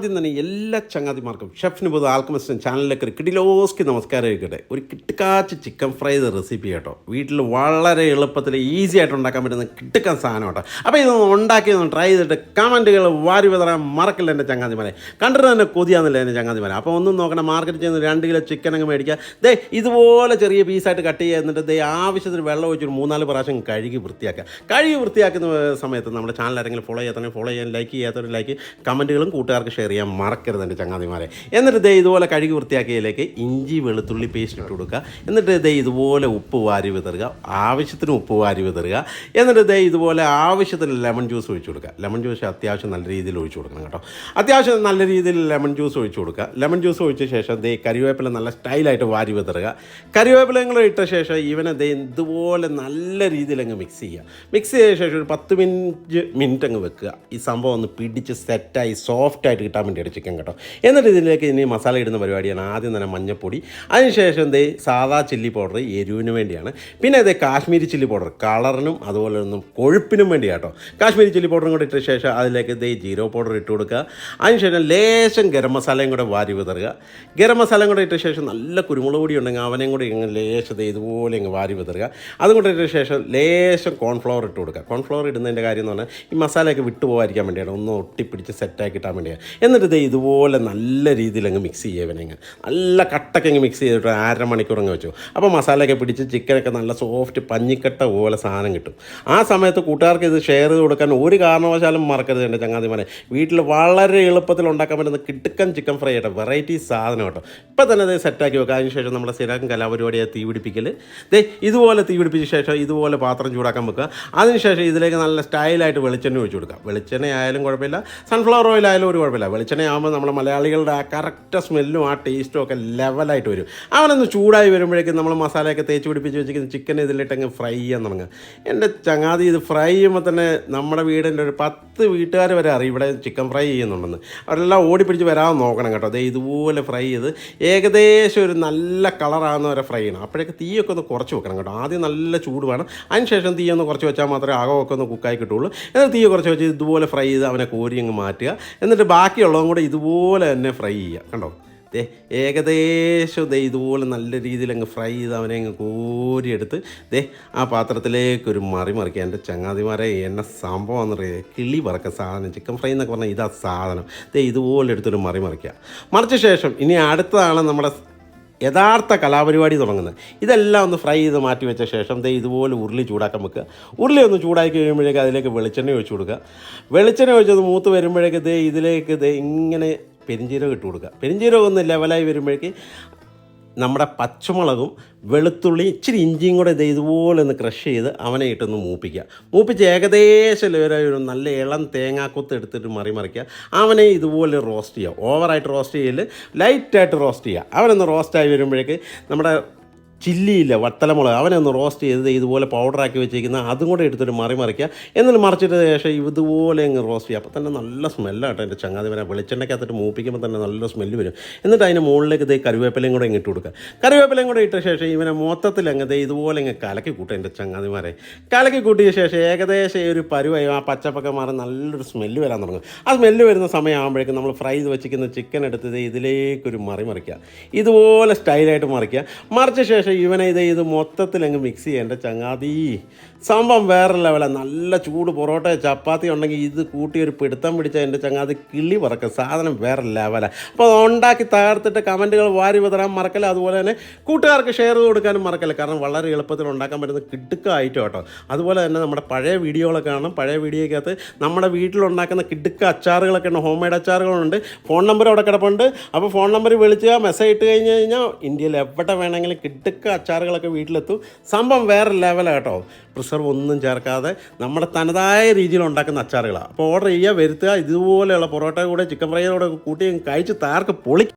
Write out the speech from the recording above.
ആദ്യം തന്നെ എല്ലാ ചങ്ങാതിമാർക്കും ഷെഫിന് നിബുദ് ആൽക്കമിസ്റ്റൻ ചാനലിലേക്ക് ഒരു കിടിലോസ്ക്ക് നമസ്കാരം ആയിക്കട്ടെ. ഒരു കിട്ടുക്കാച്ച് ചിക്കൻ ഫ്രൈ റെസിപ്പി കേട്ടോ. വീട്ടിൽ വളരെ എളുപ്പത്തിൽ ഈസി ആയിട്ട് ഉണ്ടാക്കാൻ പറ്റുന്ന കിട്ടുക്കാൻ സാധനം കേട്ടോ. അപ്പോൾ ഇതൊന്ന് ഉണ്ടാക്കി ട്രൈ ചെയ്തിട്ട് കമന്റുകൾ വാരി വിതറാൻ മറക്കില്ല എന്റെ ചങ്ങാതിമാരെ. കണ്ടിട്ട് തന്നെ കൊതിയാന്നില്ല എന്റെ ചങ്ങാതിമാരെ. അപ്പോൾ ഒന്നും നോക്കണം മാർക്കറ്റിൽ ചെന്ന് രണ്ട് കിലോ ചിക്കൻ അങ്ങ് മേടിക്കുക. ദേ ഇതുപോലെ ചെറിയ പീസായിട്ട് കട്ട് ചെയ്യുക എന്നിട്ട് ദേ ആവശ്യത്തിന് വെള്ളം ഒഴിച്ചൊരു മൂന്നാൽ പ്രാവശ്യം കഴുകി വൃത്തിയാക്കുക. കഴുകി വൃത്തിയാക്കുന്ന സമയത്ത് നമ്മുടെ ചാനൽ ആരെങ്കിലും ഫോളോ ചെയ്യാത്തവരെ ഫോളോ ചെയ്യാൻ ലൈക്ക് ചെയ്യാത്തവർ ലൈക്ക് കമന്റുകളും കൂട്ടുകാർക്ക് ഷെയർ ചെയ്യാൻ മറക്കരുത് എന്റെ ചങ്ങാതിമാരെ. എന്നിട്ട് ദേ ഇതുപോലെ കഴുകി വൃത്തിയാക്കിയതിലേക്ക് ഇഞ്ചി വെളുത്തുള്ളി പേസ്റ്റ് ഇട്ട് കൊടുക്കുക. എന്നിട്ട് ദേ ഇതുപോലെ ഉപ്പ് വാരി വിതറുക. ആവശ്യത്തിന് ഉപ്പ് വാരി വിതറുക. എന്നിട്ട് ദേ ഇതുപോലെ ആവശ്യത്തിന് ലെമൺ ജ്യൂസ് ഒഴിച്ച് കൊടുക്കുക. ലെമൺ ജ്യൂസ് അത്യാവശ്യം നല്ല രീതിയിൽ ഒഴിച്ചു കൊടുക്കണം കേട്ടോ. അത്യാവശ്യം നല്ല രീതിയിൽ ലെമൺ ജ്യൂസ് ഒഴിച്ച് കൊടുക്കുക. ലെമൺ ജ്യൂസ് ഒഴിച്ച ശേഷം ദേ കറിവേപ്പില നല്ല സ്റ്റൈലായിട്ട് വാരി വിതറുക. കറിവേപ്പില ഇട്ട ശേഷം ഇവനെ ദേ ഇതുപോലെ നല്ല രീതിയിൽ അങ്ങ് മിക്സ് ചെയ്യുക. മിക്സ് ചെയ്ത ശേഷം ഒരു പത്ത് മിനിറ്റ് മിനിറ്റ് അങ്ങ് വെക്കുക. ഈ സംഭവം ഒന്ന് പിടിച്ച് സെറ്റായി സോഫ്റ്റ് ആയിട്ട് കിട്ടാൻ വേണ്ടിയിട്ട് ചിക്കൻ കേട്ടോ. എന്നിട്ട് ഇതിലേക്ക് ഇനി മസാല ഇടുന്ന പരിപാടിയാണ് ആദ്യം തന്നെ മഞ്ഞപ്പൊടി. അതിനുശേഷം ദേ സാദാ ചില്ലി പൗഡർ എരിവിന് വേണ്ടിയാണ്. പിന്നെ ദേ കാശ്മീരി ചില്ലി പൗഡർ കളറിനും അതുപോലെ ഒന്നും കൊഴുപ്പിനും വേണ്ടിയാട്ടോ കാശ്മീരി ചില്ലി പൗഡറും കൂടെ ഇട്ട ശേഷം അതിലേക്ക് ദേ ജീരോ പൗഡർ ഇട്ട് കൊടുക്കുക. അതിനുശേഷം ലേശം ഗരം മസാലയും കൂടെ വാരി വിതറുക. ഗരം മസാലയും കൂടെ ഇട്ട ശേഷം നല്ല കുരുമുളക് പൊടി ഉണ്ടെങ്കിൽ അവനെയും കൂടി ഇങ്ങനെ ലേശം ദേ ഇതുപോലെ ഇങ്ങ് വാരി വിതറുക. അതും കൂടെ ഇട്ട ശേഷം ലേശം കോൺഫ്ലവർ ഇട്ട് കൊടുക്കുക. കോൺഫ്ലവർ ഇടുന്നതിന്റെ കാര്യം എന്ന് പറഞ്ഞാൽ ഈ മസാലയൊക്കെ വിട്ടു പോകാതിരിക്കാൻ വേണ്ടിയാണ്. ഒന്ന് ഒട്ടിപ്പിടിച്ച് സെറ്റാക്കി കിട്ടാൻ വേണ്ടിയാണ്. എന്നിട്ട് ഇത് ഇതുപോലെ നല്ല രീതിയിൽ അങ്ങ് മിക്സ് ചെയ്യുവനെങ്ങ് നല്ല കട്ടൊക്കെ അങ്ങ് മിക്സ് ചെയ്തിട്ട് അര മണിക്കൂർ അങ്ങ് വെച്ചു. അപ്പോൾ മസാലയൊക്കെ പിടിച്ച് ചിക്കനൊക്കെ നല്ല സോഫ്റ്റ് പഞ്ഞിക്കട്ട പോലെ സാധനം കിട്ടും. ആ സമയത്ത് കൂട്ടുകാർക്ക് ഇത് ഷെയർ ചെയ്ത് കൊടുക്കാൻ ഒരു കാരണവശാലും മറക്കരുത് എന്റെ ചങ്ങാതിമാരെ. വീട്ടിൽ വളരെ എളുപ്പത്തിൽ ഉണ്ടാക്കാൻ പറ്റുന്ന കിട്ടുക്കൻ ചിക്കൻ ഫ്രൈ ആയിട്ട് വെറൈറ്റി സാധനം കേട്ടോ. ഇപ്പം തന്നെ അത് സെറ്റാക്കി വെക്കുക അതിന് ശേഷം നമ്മുടെ സ്ഥിരം കലാപരിപാടിയായി തീ പിടിപ്പിക്കൽ ദേ ഇതുപോലെ തീ പിടിപ്പിച്ച ശേഷം ഇതുപോലെ പാത്രം ചൂടാക്കാൻ വെക്കുക. അതിനുശേഷം ഇതിലേക്ക് നല്ല സ്റ്റൈലായിട്ട് വെളിച്ചെണ്ണ ഒഴിച്ചു കൊടുക്കുക. വെളിച്ചെണ്ണ ആയാലും കുഴപ്പമില്ല. സൺഫ്ലവർ ഓയിൽ ആയാലും ഒരു കുഴപ്പമില്ല. വെളിച്ചെണ്ണ ആകുമ്പോൾ നമ്മുടെ മലയാളികളുടെ ആ കറക്റ്റ് സ്മെല്ലും ആ ടേസ്റ്റും ഒക്കെ ലെവലായിട്ട് വരും. അവനൊന്ന് ചൂടായി വരുമ്പോഴേക്കും നമ്മൾ മസാലയൊക്കെ തേച്ച് പിടിപ്പിച്ച് വെച്ചിരിക്കുന്ന ചിക്കൻ ഇതിലിട്ടങ്ങ് ഫ്രൈ ചെയ്യാൻ തുടങ്ങുക. എന്റെ ചങ്ങാതി ഇത് ഫ്രൈ ചെയ്യുമ്പോൾ തന്നെ നമ്മുടെ വീടിന്റെ ഒരു പത്ത് വീട്ടുകാർ വരെ അറിയും ഇവിടെ ചിക്കൻ ഫ്രൈ ചെയ്യുന്നുണ്ടെന്ന്. അവരെല്ലാം ഓടിപ്പിടിച്ച് വരാൻ നോക്കണം കേട്ടോ. അതേ ഇതുപോലെ ഫ്രൈ ചെയ്ത് ഏകദേശം ഒരു നല്ല കളറാകുന്ന വരെ ഫ്രൈ ചെയ്യണം. അപ്പോഴേക്ക് തീയൊക്കെ ഒന്ന് കുറച്ച് വെക്കണം കേട്ടോ. ആദ്യം നല്ല ചൂട് വേണം. അതിനുശേഷം തീ ഒന്ന് കുറച്ച് വെച്ചാൽ മാത്രമേ അകമൊക്കെ ഒന്ന് കുക്കായി കിട്ടുള്ളൂ. എന്നിട്ട് തീ കുറച്ച് വെച്ച് ഇതുപോലെ ഫ്രൈ ചെയ്ത് അവനെ കോരി അങ്ങ് മാറ്റുക. എന്നിട്ട് ബാക്കിയുള്ളതും കൂടെ ഇതുപോലെ തന്നെ ഫ്രൈ ചെയ്യുക. കണ്ടോ? ദേ ഏകദേശം ദേ ഇതുപോലെ നല്ല രീതിയിൽ അങ്ങ് ഫ്രൈ ചെയ്ത് അവനെ അങ്ങ് കോരിയെടുത്ത് ദേ ആ പാത്രത്തിലേക്ക് ഒരു മറി മറിക്കുക. എന്റെ ചങ്ങാതിമാരെ എന്നെ സംഭവം പറയുക കിളി പറക്ക സാധനം ചിക്കൻ ഫ്രൈ എന്നൊക്കെ പറഞ്ഞാൽ ഇതാ സാധനം. ദേ ഇതുപോലെ എടുത്തൊരു മറി മറിക്കുക. മറിച്ച ശേഷം ഇനി അടുത്തതാണ് നമ്മുടെ യഥാർത്ഥ കലാപരിപാടി തുടങ്ങുന്നത്. ഇതെല്ലാം ഒന്ന് ഫ്രൈ ചെയ്ത് മാറ്റി വെച്ച ശേഷം ദേ ഇതുപോലെ ഉരുളി ചൂടാക്കാൻ വെക്കുക. ഉരുളി ഒന്ന് ചൂടാക്കി കഴിയുമ്പോഴേക്ക് അതിലേക്ക് വെളിച്ചെണ്ണ ഒഴിച്ചു കൊടുക്കുക. വെളിച്ചെണ്ണ ഒഴിച്ചത് മൂത്ത് വരുമ്പോഴേക്ക് ദേ ഇതിലേക്ക് ദേ ഇങ്ങനെ പെരിഞ്ചീരകം ഇട്ട് കൊടുക്കുക. പെരിഞ്ചീരകം ഒന്ന് ലെവലായി വരുമ്പോഴേക്ക് നമ്മുടെ പച്ചമുളകും വെളുത്തുള്ളി ഇച്ചിരി ഇഞ്ചിയും കൂടെ ഇത് ഇതുപോലെ ഒന്ന് ക്രഷ് ചെയ്ത് അവനെ ഇട്ടൊന്ന് മൂപ്പിക്കുക. മൂപ്പിച്ച് ഏകദേശം ഒരു നല്ല ഇളം തേങ്ങാക്കൊത്ത് എടുത്തിട്ട് മറി മറിക്കുക അവനെ ഇതുപോലെ റോസ്റ്റ് ചെയ്യുക. ഓവറായിട്ട് റോസ്റ്റ് ചെയ്യൽ ലൈറ്റായിട്ട് റോസ്റ്റ് ചെയ്യുക. അവനൊന്ന് റോസ്റ്റായി വരുമ്പോഴേക്ക് നമ്മുടെ ചില്ലിയില്ല വട്ടലമുളക് അവനൊന്ന് റോസ്റ്റ് ചെയ്ത് ഇതുപോലെ പൗഡറാക്കി വെച്ചിരിക്കുന്ന അതും കൂടെ എടുത്തിട്ട് മറി മറിക്കുക. എന്നിട്ട് മറിച്ചിട്ട് ശേഷം ഇതുപോലെ അങ്ങ് റോസ്റ്റ് ചെയ്യുക. അപ്പോൾ തന്നെ നല്ല സ്മെല്ലാട്ടോ എന്റെ ചങ്ങാതി. വരാൻ വെളിച്ചെണ്ണയ്ക്കകത്തിട്ട് മൂപ്പിക്കുമ്പോൾ തന്നെ നല്ല സ്മെല്ല് വരും. എന്നിട്ട് അതിന്റെ മുകളിലേക്ക് ഇതേ കറിവേപ്പിലയും കൂടെ ഇങ്ങോട്ട് കൊടുക്കുക. കറിവേപ്പിലയും കൂടെ ഇട്ട ശേഷം ഇവനെ മൊത്തത്തിൽ അങ്ങ് ദേ ഇതുപോലെ അങ്ങ് കലക്കി കൂട്ടുക എന്റെ ചങ്ങാതിമാരെ. കലക്കി കൂട്ടിയ ശേഷം ഏകദേശം ഒരു പരുവായി. ആ പച്ചപ്പൊക്കെ മാറി നല്ലൊരു സ്മെല്ല് വരാൻ തുടങ്ങും. ആ സ്മെല്ല് വരുന്ന സമയമാകുമ്പോഴേക്കും നമ്മൾ ഫ്രൈ ചെയ്ത് വെച്ചിരിക്കുന്ന ചിക്കൻ എടുത്തത് ഇതിലേക്കൊരു മറി മറിക്കുക. ഇതുപോലെ സ്റ്റൈലായിട്ട് മറിക്കുക. മറിച്ച ശേഷം ഇവനെ ഇത് ഇത് മൊത്തത്തിൽ അങ്ങ് മിക്സ് ചെയ്യുക എന്റെ ചങ്ങാതി. സംഭവം വേറെ ലെവലാണ് നല്ല ചൂട് പൊറോട്ട ചപ്പാത്തി ഉണ്ടെങ്കിൽ ഇത് കൂട്ടി ഒരു പിടുത്തം പിടിച്ച എന്റെ ചങ്ങാതി കിളി പറക്കും. സാധനം വേറെ ലെവലാണ് അപ്പോൾ അത് ഉണ്ടാക്കി തകർത്തിട്ട് കമന്റുകൾ വാരി വിതറാൻ മറക്കല്ല. അതുപോലെ തന്നെ കൂട്ടുകാർക്ക് ഷെയർ ചെയ്ത് കൊടുക്കാനും മറക്കല്ല. കാരണം വളരെ എളുപ്പത്തിൽ ഉണ്ടാക്കാൻ പറ്റുന്ന കിടുക്കായിട്ട് കേട്ടോ അതുപോലെ തന്നെ നമ്മുടെ പഴയ വീഡിയോകളൊക്കെ കാണണം. പഴയ വീഡിയോയ്ക്കകത്ത് നമ്മുടെ വീട്ടിലുണ്ടാക്കുന്ന കിടുക്ക അച്ചാറുകളൊക്കെ ഉണ്ട്. ഹോം മെയ്ഡ് അച്ചാറുകളുണ്ട്. ഫോൺ നമ്പർ അവിടെ കിടപ്പുണ്ട്. അപ്പോൾ ഫോൺ നമ്പർ വിളിച്ച് മെസ്സേജ് ഇട്ട് കഴിഞ്ഞ് കഴിഞ്ഞാൽ ഇന്ത്യയിൽ എവിടെ വേണമെങ്കിലും കിടുക്ക അച്ചാറുകളൊക്കെ വീട്ടിലെത്തും. സംഭവം വേറെ ലെവലാണ് കേട്ടോ. പ്രിസർവ് ഒന്നും ചേർക്കാതെ നമ്മുടെ തനതായ രീതിയിൽ ഉണ്ടാക്കുന്ന അച്ചാറുകളാണ് അപ്പോൾ ഓർഡർ ചെയ്യുക വരുത്തുക ഇതുപോലെയുള്ള പൊറോട്ട കൂടെ ചിക്കൻ ഫ്രൈയുടെ കൂടെ കൂട്ടി കഴിച്ച് താർക്ക് പൊളി